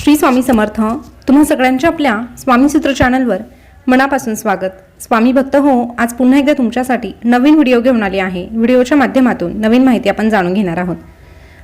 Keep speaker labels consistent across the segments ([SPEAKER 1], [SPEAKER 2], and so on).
[SPEAKER 1] श्री स्वामी समर्थ तुम्हा सगळ्यांच्या आपल्या स्वामीसूत्र चॅनलवर मनापासून स्वागत. स्वामी भक्त हो आज पुन्हा एकदा तुमच्यासाठी नवीन व्हिडिओ घेऊन आले आहे. व्हिडिओच्या माध्यमातून नवीन माहिती आपण जाणून घेणार आहोत.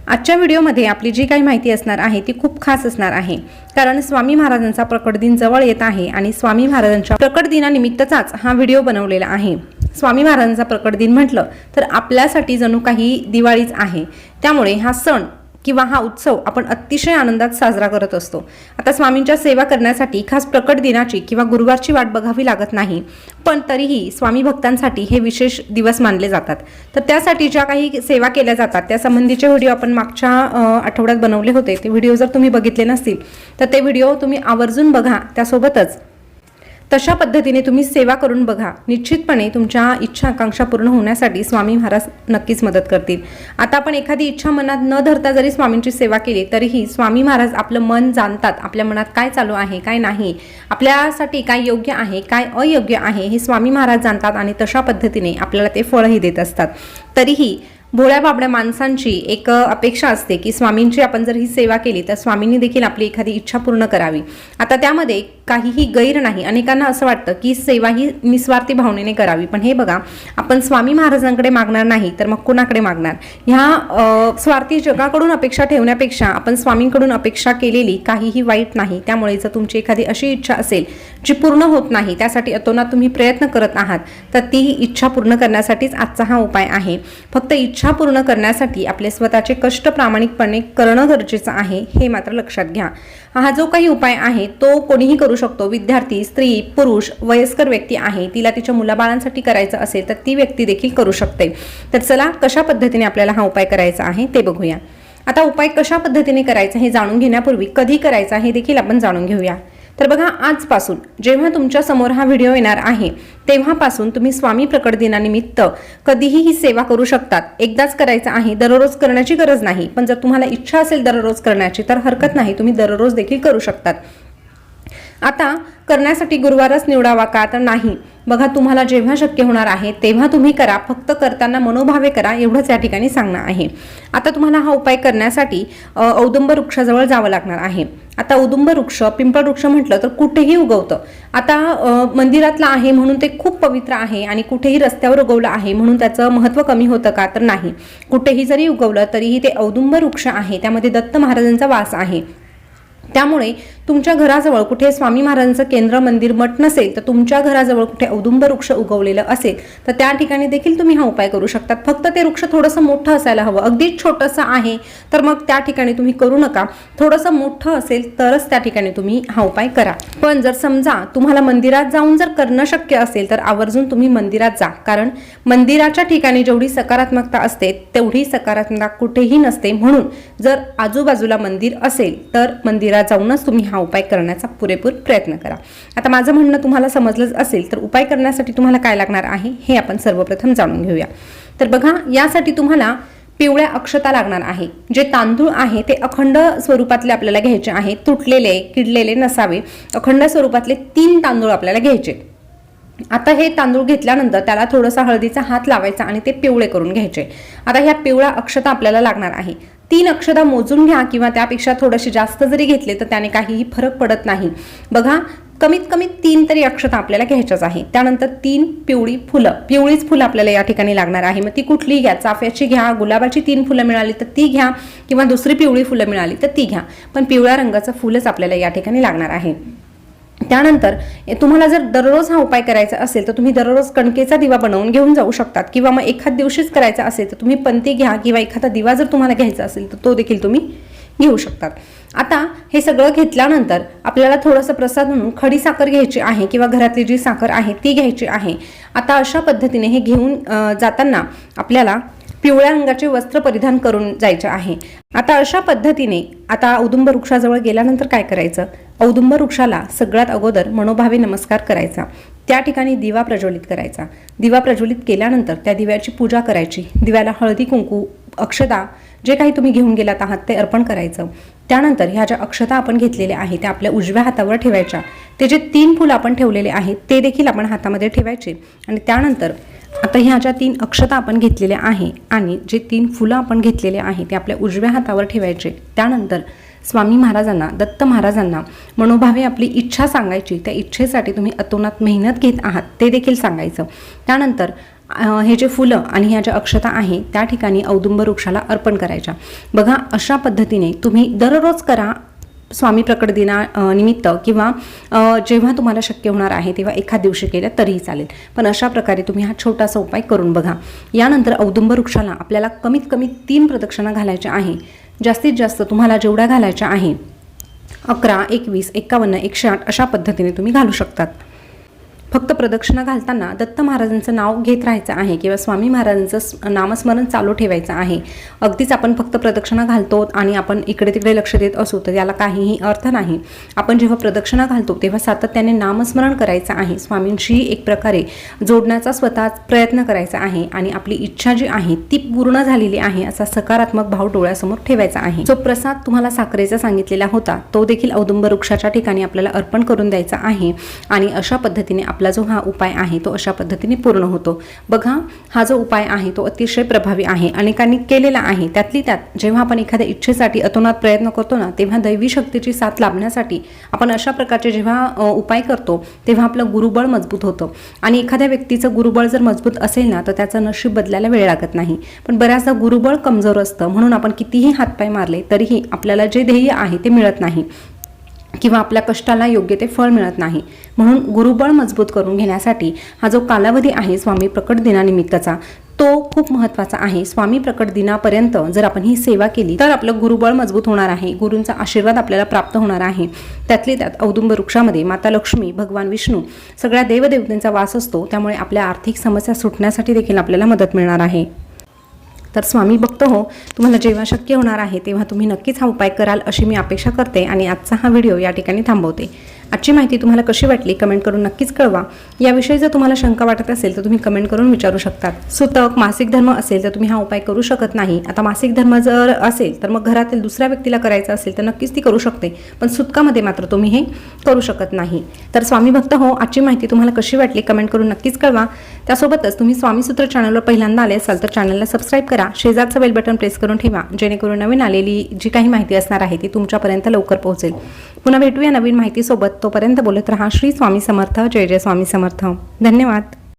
[SPEAKER 1] आजच्या व्हिडिओमध्ये आपली जी काही माहिती असणार आहे ती खूप खास असणार आहे. कारण स्वामी महाराजांचा प्रकट दिन जवळ येत आहे आणि स्वामी महाराजांच्या प्रकट दिनानिमित्तचाच हा व्हिडिओ बनवलेला आहे. स्वामी महाराजांचा प्रकट दिन म्हटलं तर आपल्यासाठी जणू काही दिवाळीच आहे. त्यामुळे हा सण किंवा हा उत्सव आपण अतिशय आनंदात साजरा करत असतो. आता स्वामींच्या सेवा करण्यासाठी खास प्रकट दिनाची किंवा गुरुवारची वाट बघावी लागत नाही पण तरीही स्वामी भक्तांसाठी हे विशेष दिवस मानले जातात. तर त्यासाठी ज्या काही सेवा केल्या जातात त्या संबंधीचे व्हिडिओ आपण मागच्या आठवड्यात बनवले होते. ते व्हिडिओ जर तुम्ही बघितले नसतील तर ते व्हिडिओ तुम्ही आवर्जून बघा. त्यासोबतच तशा पद्धतीने तुम्ही सेवा करून बघा. निश्चितपणे तुमच्या इच्छा आकांक्षा पूर्ण होण्यासाठी स्वामी महाराज नक्कीच मदत करतील. आता आपण एखादी इच्छा मनात न धरता जरी स्वामींची सेवा केली तरीही स्वामी महाराज आपलं मन जाणतात आपल्या मनात काय चालू आहे काय नाही आपल्यासाठी काय योग्य आहे काय अयोग्य आहे हे स्वामी महाराज जाणतात आणि तशा पद्धतीने आपल्याला ते फळही देत असतात. तरीही भोळ्या बाबड्या माणसांची एक अपेक्षा असते की स्वामींची आपण जर ही सेवा केली तर स्वामींनी देखील आपली एखादी इच्छा पूर्ण करावी. आता त्यामध्ये काहीही गैर नाही. अनेकांना असं वाटतं की सेवा ही निस्वार्थी भावनेने करावी. पण हे बघा आपण स्वामी महाराजांकडे मागणार नाही तर मग कुणाकडे मागणार? ह्या स्वार्थी जगाकडून अपेक्षा ठेवण्यापेक्षा आपण स्वामींकडून अपेक्षा केलेली काहीही वाईट नाही. त्यामुळे जर तुमची एखादी अशी इच्छा असेल जी पूर्ण होत नाही त्यासाठी अतोनात तुम्ही प्रयत्न करत आहात तर ती इच्छा पूर्ण करण्यासाठीच आजचा हा उपाय आहे. फक्त इच्छा इच्छा पूर्ण करण्यासाठी आपले स्वतःचे कष्ट प्रामाणिकपणे करणं गरजेचं आहे हे मात्र लक्षात घ्या. हा जो काही उपाय आहे तो कोणीही करू शकतो. विद्यार्थी स्त्री पुरुष वयस्कर व्यक्ती आहे तिला तिच्या मुलाबाळांसाठी करायचं असेल तर ती व्यक्ती देखील करू शकते. तर चला कशा पद्धतीने आपल्याला हा उपाय करायचा आहे ते बघूया. आता उपाय कशा पद्धतीने करायचा हे जाणून घेण्यापूर्वी कधी करायचा हे देखील आपण जाणून घेऊया. तर बघा आजपासून जेव्हा तुमच्यासमोर हा व्हिडिओ येणार आहे तेव्हापासून तुम्ही स्वामी प्रकट दिनानिमित्त कधीही ही सेवा करू शकतात. एकदाच करायचं आहे दररोज करण्याची गरज नाही. पण जर तुम्हाला इच्छा असेल दररोज करण्याची तर हरकत नाही. तुम्ही दररोज देखील करू शकतात. आता करण्यासाठी गुरुवारच निवडावा का तर नाही. बघा तुम्हाला जेव्हा शक्य होणार आहे तेव्हा तुम्ही करा. फक्त करताना मनोभावे करा एवढंच या ठिकाणी सांगणं आहे. आता तुम्हाला हा उपाय करण्यासाठी औदुंब वृक्षाजवळ जावं लागणार आहे. आता औदुंब वृक्ष पिंपळ वृक्ष म्हटलं तर कुठेही उगवतं. आता मंदिरातलं आहे म्हणून ते खूप पवित्र आहे आणि कुठेही रस्त्यावर उगवलं आहे म्हणून त्याचं महत्त्व कमी होतं का तर नाही. कुठेही जरी उगवलं तरीही ते औदुंब वृक्ष आहे. त्यामध्ये दत्त महाराजांचा वास आहे. त्यामुळे तुमच्या घराजवळ कुठे स्वामी महाराजांचं केंद्र मंदिर मठ नसेल तर तुमच्या घराजवळ कुठे औदुंब वृक्ष उगवलेलं असेल तर त्या ठिकाणी देखील तुम्ही हा उपाय करू शकतात. फक्त ते वृक्ष थोडंसं मोठं असायला हवं. अगदीच छोटंसं आहे तर मग त्या ठिकाणी तुम्ही करू नका. थोडंसं मोठं असेल तरच त्या ठिकाणी तुम्ही हा उपाय करा. पण जर समजा तुम्हाला मंदिरात जाऊन जर करणं शक्य असेल तर आवर्जून तुम्ही मंदिरात जा. कारण मंदिराच्या ठिकाणी जेवढी सकारात्मकता असते तेवढी सकारात्मकता कुठेही नसते. म्हणून जर आजूबाजूला मंदिर असेल तर मंदिरात जाऊनच तुम्ही हा उपाय करण्याचा पुरेपूर प्रयत्न करा. आता माझं म्हणणं तुम्हाला समजलंच असेल तर उपाय करण्यासाठी तुम्हाला काय लागणार आहे हे आपण सर्वप्रथम जाणून घेऊया. तर बघा यासाठी तुम्हाला पिवळ्या अक्षता लागणार आहे. जे तांदूळ आहे ते अखंड स्वरूपातले आपल्याला घ्यायचे आहे तुटलेले किडलेले नसावे. अखंड स्वरूपातले तीन तांदूळ आपल्याला घ्यायचे आता हे तांदूळ घेतल्यानंतर त्याला थोडासा हळदीचा हात लावायचा आणि ते पिवळे करून घ्यायचे. आता ह्या पिवळ्या अक्षता आपल्याला लागणार आहे. तीन अक्षता मोजून घ्या किंवा त्यापेक्षा थोडेसे जास्त जरी घेतले तर त्याने काहीही फरक पडत नाही. बघा कमीत कमी तीन तरी अक्षता आपल्याला घ्यायच्याच आहे. त्यानंतर तीन पिवळी फुलं पिवळीच फुलं आपल्याला या ठिकाणी लागणार आहे. मग ती कुठली घ्या. चाफ्याची घ्या गुलाबाची तीन फुलं मिळाली तर ती घ्या किंवा दुसरी पिवळी फुलं मिळाली तर ती घ्या. पण पिवळ्या रंगाचं फुलच आपल्याला या ठिकाणी लागणार आहे. त्यानंतर तुम्हाला जर दररोज हा उपाय करायचा असेल तर तुम्ही दररोज कणकेचा दिवा बनवून घेऊन जाऊ शकतात. किंवा मग एखाद दिवशीच करायचा असेल तर तुम्ही पंती घ्या किंवा एखादा दिवा जर तुम्हाला घ्यायचा असेल तर तो देखील तुम्ही घेऊ शकतात. आता हे सगळं घेतल्यानंतर आपल्याला थोडंसं प्रसाद म्हणून खडी साखर घ्यायची आहे किंवा घरातली जी साखर आहे ती घ्यायची आहे. आता अशा पद्धतीने हे घेऊन जाताना आपल्याला पिवळ्या रंगाचे वस्त्र परिधान करून जायचे आहे. आता अशा पद्धतीने आता औदुंब वृक्षाजवळ गेल्यानंतर काय करायचं? औदुंब वृक्षाला सगळ्यात अगोदर मनोभावे नमस्कार करायचा. त्या ठिकाणी दिवा प्रज्वलित करायचा. दिवा प्रज्वलित केल्यानंतर त्या दिव्याची पूजा करायची. दिव्याला हळदी कुंकू अक्षता जे काही तुम्ही घेऊन गेलात आहात ते अर्पण करायचं. त्यानंतर ह्या ज्या अक्षता आपण घेतलेल्या आहेत त्या आपल्या उजव्या हातावर ठेवायच्या. ते जे तीन फुलं आपण ठेवलेले आहेत ते देखील आपण हातामध्ये ठेवायचे. आणि त्यानंतर आता ह्या ज्या तीन अक्षता आपण घेतलेल्या आहे आणि जे तीन फुलं आपण घेतलेले आहे ते आपल्या उजव्या हातावर ठेवायचे. त्यानंतर स्वामी महाराजांना दत्त महाराजांना मनोभावे आपली इच्छा सांगायची. त्या इच्छेसाठी तुम्ही अतोनात मेहनत घेत आहात ते देखील सांगायचं. त्यानंतर हे जे फुलं आणि ह्या ज्या अक्षता आहे त्या ठिकाणी औदुंबर वृक्षाला अर्पण करायच्या. बघा अशा पद्धतीने तुम्ही दररोज करा स्वामी प्रकट दिना निमित्त किंवा जेव्हा तुम्हाला शक्य होणार आहे तेव्हा एखाद दिवशी केलं तरीही चालेल. पण अशा प्रकारे तुम्ही हा छोटासा उपाय करून बघा. यानंतर औदुंब वृक्षाला आपल्याला कमीत कमी तीन प्रदक्षिणा घालायच्या आहे. जास्तीत जास्त तुम्हाला जेवढ्या घालायच्या आहे अकरा एकवीस एकावन्न एकशे आठ अशा पद्धतीने तुम्ही घालू शकतात. फक्त प्रदक्षिणा घालताना दत्त महाराजांचं नाव घेत राहायचं आहे किंवा स्वामी महाराजांचं नामस्मरण चालू ठेवायचं आहे. अगदीच आपण फक्त प्रदक्षिणा घालतो आणि आपण इकडे तिकडे लक्ष देत असू तर याला काहीही अर्थ नाही. आपण जेव्हा प्रदक्षिणा घालतो तेव्हा सातत्याने नामस्मरण करायचं आहे. स्वामींशी एक प्रकारे जोडण्याचा स्वतः प्रयत्न करायचा आहे आणि आपली इच्छा जी आहे ती पूर्ण झालेली आहे असा सकारात्मक भाव डोळ्यासमोर ठेवायचा आहे. जो प्रसाद तुम्हाला साखरेचा सांगितलेला होता तो देखील औदुंबर वृक्षाच्या ठिकाणी आपल्याला अर्पण करून द्यायचा आहे आणि अशा पद्धतीने आपला आपला जो हा उपाय आहे तो अशा पद्धतीने पूर्ण होतो. बघा हा जो उपाय आहे तो अतिशय प्रभावी आहे अनेकांनी केलेला आहे. त्यातली त्यात जेव्हा आपण एखाद्या इच्छेसाठी अतोनात प्रयत्न करतो ना तेव्हा दैवी शक्तीची साथ लाभण्यासाठी आपण अशा प्रकारचे जेव्हा उपाय करतो तेव्हा आपलं गुरुबळ मजबूत होतं. आणि एखाद्या व्यक्तीचं गुरुबळ जर मजबूत असेल ना तर त्याचं नशीब बदलायला वेळ लागत नाही. पण बऱ्याचदा गुरुबळ कमजोर असतं. म्हणून आपण कितीही हातपाय मारले तरीही आपल्याला जे ध्येय आहे ते मिळत नाही. किंवा आपल्या कष्टाला योग्य ते फळ मिळत नाही. म्हणून गुरुबळ मजबूत करून घेण्यासाठी हा जो कालावधी आहे स्वामी प्रकट दिनानिमित्तचा तो खूप महत्त्वाचा आहे. स्वामी प्रकट दिनापर्यंत जर आपण ही सेवा केली तर आपलं गुरुबळ मजबूत होणार आहे. गुरूंचा आशीर्वाद आपल्याला प्राप्त होणार आहे. त्यातली त्यात औदुंब वृक्षामध्ये माता लक्ष्मी भगवान विष्णू सगळ्या देवदेवतांचा वास असतो. त्यामुळे आपल्या आर्थिक समस्या सुटण्यासाठी देखील आपल्याला मदत मिळणार आहे. तर स्वामी भक्त हो तुम्हाला जेव्हा शक्य होणार आहे तेव्हा तुम्ही नक्कीच हा उपाय कराल अशी मी अपेक्षा करते आणि आजचा हा व्हिडिओ या ठिकाणी थांबवते. आजची माहिती तुम्हाला कशी वाटली कमेंट करून नक्कीच कळवा. याविषयी जर तुम्हाला शंका वाटत असेल तर तुम्ही कमेंट करून विचारू शकतात सुतक मासिक धर्म असेल तर तुम्ही हा उपाय करू शकत नाही. आता मासिक धर्म जर असेल तर मग घरातील दुसऱ्या व्यक्तीला करायचं असेल तर नक्कीच ती करू शकते. पण सुतकामध्ये मात्र तुम्ही हे करू शकत नाही. तर स्वामी भक्त हो आजची माहिती तुम्हाला कशी वाटली कमेंट करून नक्कीच कळवा. त्यासोबतच तुम्ही स्वामी सूत्र चॅनलवर पहिल्यांदा आले असाल तर चॅनलला सबस्क्राईब करा. शेजारचं बेल बटन प्रेस करून ठेवा. जेणेकरून नवीन आलेली जी काही माहिती असणार आहे ती तुमच्यापर्यंत लवकर पोहोचेल. पुन्हा भेटूया नवीन माहितीसोबत. तोपर्यंत बोलत राहा. श्री स्वामी समर्थ. जय जय स्वामी समर्थ. धन्यवाद.